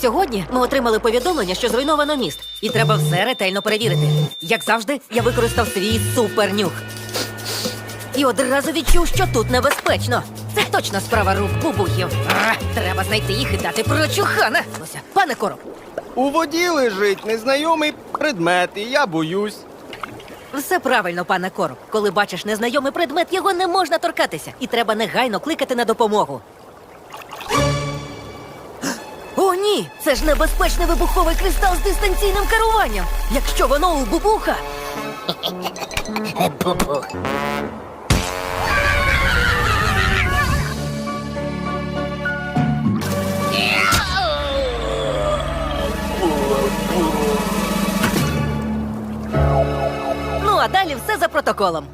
Сьогодні ми отримали повідомлення, що зруйновано міст, і треба все ретельно перевірити. Як завжди, я використав свій супернюх. І одразу відчув, що тут небезпечно. Це точно справа рук бубухів. Треба знайти їх і дати прочухана. Пане Короб, У воді лежить незнайомий предмет, і я боюсь. все правильно, пане Короб. Коли бачиш незнайомий предмет, його не можна торкатися, і треба негайно кликати на допомогу. Ні! Це ж небезпечний вибуховий кристал з дистанційним керуванням. Якщо воно у бубуха, Ну а далі все за протоколом.